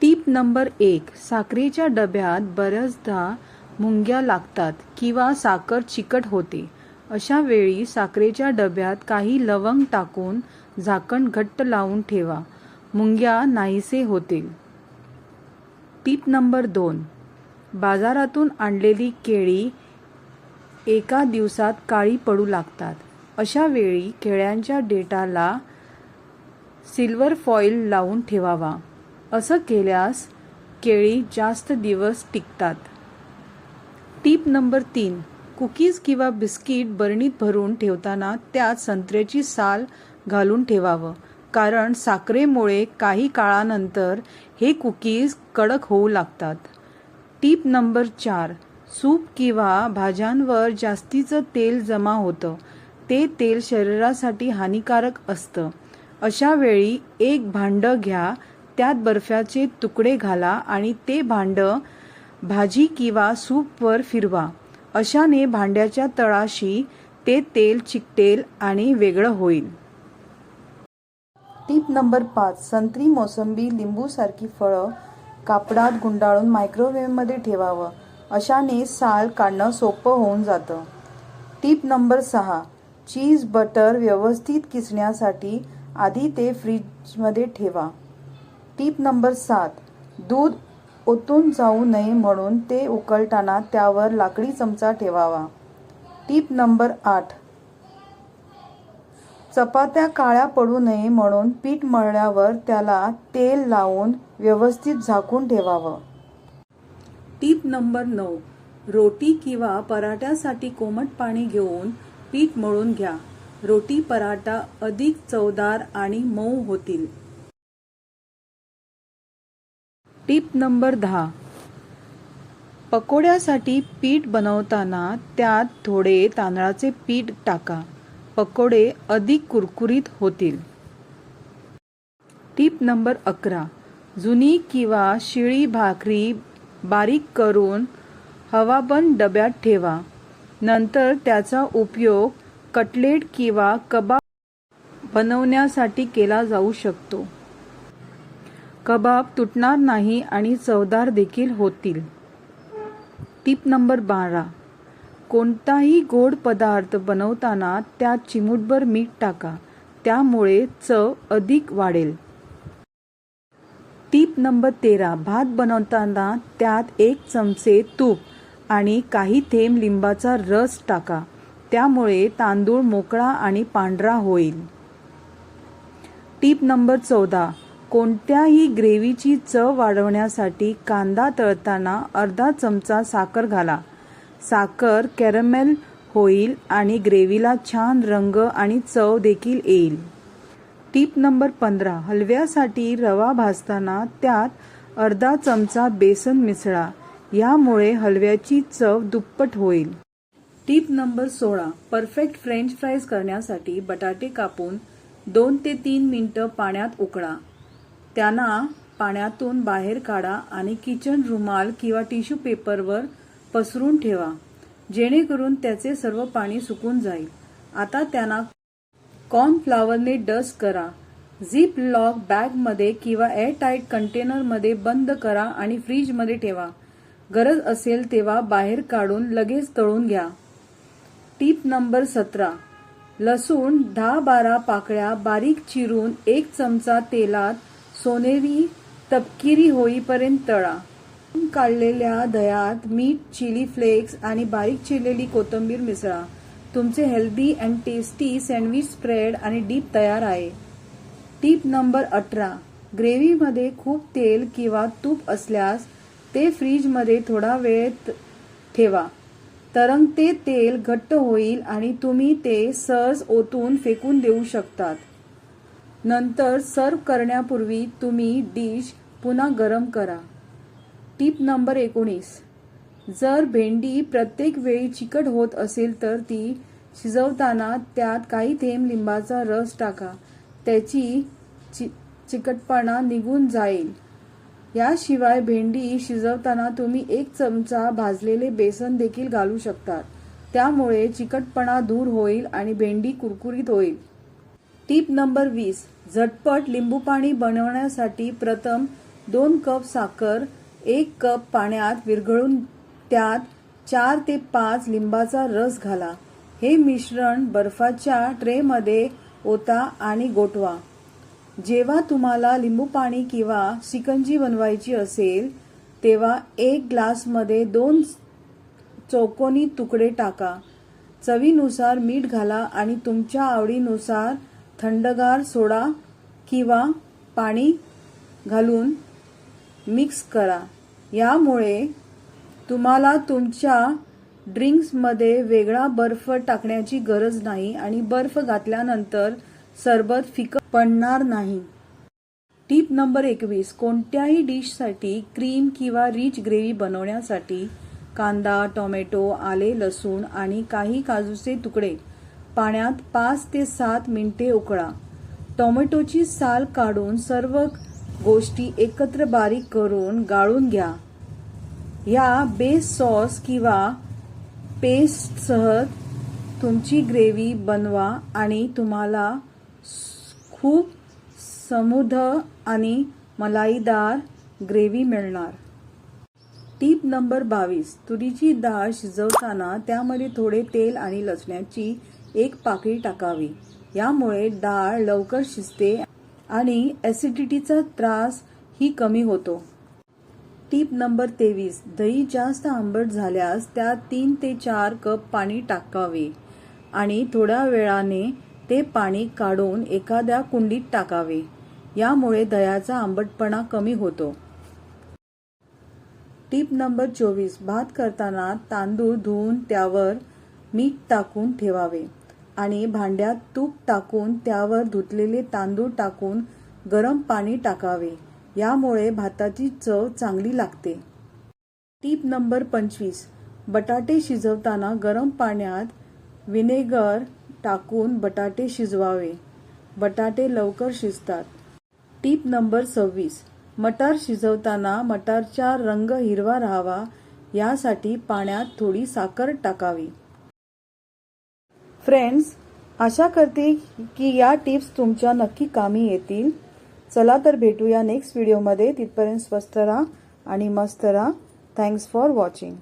टीप number एक साखरेच्या डब्यात बऱ्याचदा मुंग्या लागतात किंवा साखर चिकट होते. अशा वेळी साखरेच्या डब्यात काही लवंग टाकून झाकण घट्ट लावून ठेवा. मुंग्या नाहीसे होतील. टीप नंबर दोन बाजारातून आणलेली केळी एका दिवसात काळी पडू लागतात. अशा वेळी केळ्यांच्या डेटाला सिल्वर फॉईल लावून ठेवावा. असं केल्यास केळी जास्त दिवस टिकतात. टीप नंबर तीन कुकीज किंवा बिस्किट बरणीत भरून ठेवताना त्यात संत्र्याची साल घालून ठेवावं कारण साखरेमुळे काही काळानंतर हे कुकीज कडक होऊ लागतात. टीप नंबर चार सूप किंवा भाज्यांवर जास्तीचं तेल जमा होतं. ते तेल शरीरासाठी हानिकारक असतं. अशा वेळी एक भांडं घ्या त्यात बर्फ्याचे तुकडे घाला आणि ते भांडं भाजी किंवा सूपवर फिरवा. अशाने भांड्याच्या तळाशी ते तेल चिकटेल आणि वेगळं होईल. टीप नंबर पाच संत्री मोसंबी लिंबूसारखी फळं कापडात गुंडाळून मायक्रोवेव्हमध्ये ठेवावं. अशाने साल काढणं सोपं होऊन जातं. टीप नंबर सहा चीज बटर व्यवस्थित किसण्यासाठी आधी ते फ्रीजमध्ये ठेवा. टीप नंबर सात दूध ओतून जाऊ नये म्हणून ते उकळताना त्यावर लाकडी चमचा ठेवावा. टीप नंबर आठ चपात्या काळ्या पडू नये म्हणून पीठ मळल्यावर त्याला तेल लावून व्यवस्थित झाकून ठेवावं. टीप नंबर नऊ रोटी किंवा पराठ्यासाठी कोमट पाणी घेऊन पीठ मळून घ्या. रोटी पराठा अधिक चवदार आणि मऊ होतील. टीप नंबर दहा. पकोड्यासाठी पीठ बनवताना त्यात थोडे तांदळाचे पीठ टाका. पकोडे अधिक कुरकुरीत होतील. टीप नंबर अकरा. जुनी किंवा शिळी भाकरी बारीक करून हवाबंद डब्यात ठेवा. नंतर त्याचा उपयोग कटलेट किंवा कबाब बनवण्यासाठी केला जाऊ शकतो. कबाब तुटणार नाही आणि चवदार देखील होतील. टीप नंबर बारा. कोणताही गोड पदार्थ बनवताना त्यात चिमूटभर मीठ टाका. त्यामुळे चव अधिक वाढेल. टीप नंबर तेरा. भात बनवताना त्यात एक चमचे तूप आणि काही थेंब लिंबाचा रस टाका. त्यामुळे तांदूळ मोकळा आणि पांढरा होईल. टीप नंबर चौदा. कोणत्याही ग्रेव्हीची चव वाढवण्यासाठी कांदा तळताना अर्धा चमचा साखर घाला. साखर कॅरमेल होईल आणि ग्रेव्हीला छान रंग आणि चव देखील येईल. टीप नंबर पंधरा हलव्यासाठी रवा भाजताना त्यात अर्धा चमचा बेसन मिसळा. यामुळे हलव्याची चव दुप्पट होईल. टीप नंबर सोळा परफेक्ट फ्रेंच फ्राईज करण्यासाठी बटाटे कापून दोन ते तीन मिनिटं पाण्यात उकळा. त्यांना पाण्यातून बाहेर काढा आणि किचन रुमाल किंवा टिश्यू पेपरवर पसरून ठेवा जेणेकरून त्याचे सर्व पाणी सुकून जाईल. आता त्यांना कॉर्नफ्लावरने डस्ट करा. झिप लॉक बॅगमध्ये किंवा एअरटाईट कंटेनरमध्ये बंद करा आणि फ्रीजमध्ये ठेवा. गरज असेल तेव्हा बाहेर काढून लगेच तळून घ्या. टीप नंबर सतरा. लसूण दहा बारा पाकळ्या बारीक चिरून एक चमचा तेलात सोनेरी तपकिरी होईपर्यंत तळा. काढलेल्या दह्यात मीठ चिली फ्लेक्स आणि बारीक चिरलेली कोथिंबीर मिसळा. तुमचे healthy and tasty sandwich spread आणि डीप तयार आहे. टीप नंबर अठरा. ग्रेव्हीमध्ये खूप तेल किंवा तूप असल्यास ते फ्रीजमध्ये थोडा वेळ ठेवा. तरंगते तेल घट्ट होईल आणि तुम्ही ते सहज ओतून फेकून देऊ शकतात. नंतर सर्व करण्यापूर्वी तुम्ही डिश पुन्हा गरम करा. टीप नंबर एकोणीस. जर भेंडी प्रत्येक वेळी चिकट होत असेल तर ती शिजवताना त्यात काही थेंब लिंबाचा रस टाका. त्याची चि चिकटपणा निघून जाईल. याशिवाय भेंडी शिजवताना तुम्ही एक चमचा भाजलेले बेसन देखील घालू शकतात. त्यामुळे चिकटपणा दूर होईल आणि भेंडी कुरकुरीत होईल. टीप नंबर वीस झटपट लिंबू पाणी बनवण्यासाठी प्रथम दोन कप साखर एक कप पाण्यात विरघळून त्यात चार ते पाच लिंबाचा रस घाला. हे मिश्रण बर्फाच्या ट्रेमध्ये ओता आणि गोठवा. जेव्हा तुम्हाला लिंबू पाणी किंवा शिकंजी बनवायची असेल तेव्हा एक ग्लासमध्ये दोन चौकोनी तुकडे टाका. चवीनुसार मीठ घाला आणि तुमच्या आवडीनुसार थंडगार सोडा किंवा पाणी घालून मिक्स करा. यामुळे तुम्हाला तुमच्या ड्रिंक्समध्ये वेगळा बर्फ टाकण्याची गरज नाही आणि बर्फ घातल्यानंतर सरबत फिक पडणार नाही. टीप नंबर एकवीस. कोणत्याही डिशसाठी क्रीम किंवा रिच ग्रेव्ही बनवण्यासाठी कांदा टोमॅटो आले लसूण आणि काही काजूचे तुकडे पाण्यात पाच ते सात मिनिटे उकळा. टोमॅटोची साल काढून सर्व गोष्टी एकत्र बारीक करून गाळून घ्या. या बेस सॉस किंवा पेस्टसह तुमची ग्रेव्ही बनवा आणि तुम्हाला खूप समृद्ध आणि मलाईदार ग्रेव्ही मिळणार. टीप नंबर बावीस. तुरीची डाळ शिजवताना त्यामध्ये थोडे तेल आणि लसण्याची एक पाकळी टाकावी. यामुळे डाळ लवकर शिजते आणि ॲसिडिटीचा त्रास ही कमी होतो. टीप नंबर तेवीस. दही जास्त आंबट झाल्यास त्यात तीन ते चार कप पाणी टाकावे आणि थोड्या वेळाने ते पाणी काढून एखाद्या कुंडीत टाकावे. यामुळे दह्याचा आंबटपणा कमी होतो. टीप नंबर चोवीस. भात करताना तांदूळ धुवून त्यावर मीठ टाकून ठेवावे. आणि भांड्यात तूप टाकून त्यावर धुतलेले तांदूळ टाकून गरम पाणी टाकावे. यामुळे भाताची चव चांगली लागते. टीप नंबर पंचवीस. बटाटे शिजवताना गरम पाण्यात विनेगर टाकून बटाटे शिजवावे. बटाटे लवकर शिजतात. टीप नंबर सव्वीस. मटार शिजवताना मटारचा रंग हिरवा राहावा. यासाठी पाण्यात थोडी साखर टाकावी. फ्रेंड्स आशा करते की या टिप्स तुमच्या नक्की कामी येतील. चला तर भेटूया नेक्स्ट व्हिडिओमध्ये तिथपर्यंत स्वस्त राहा आणि मस्त राहा. Thanks for watching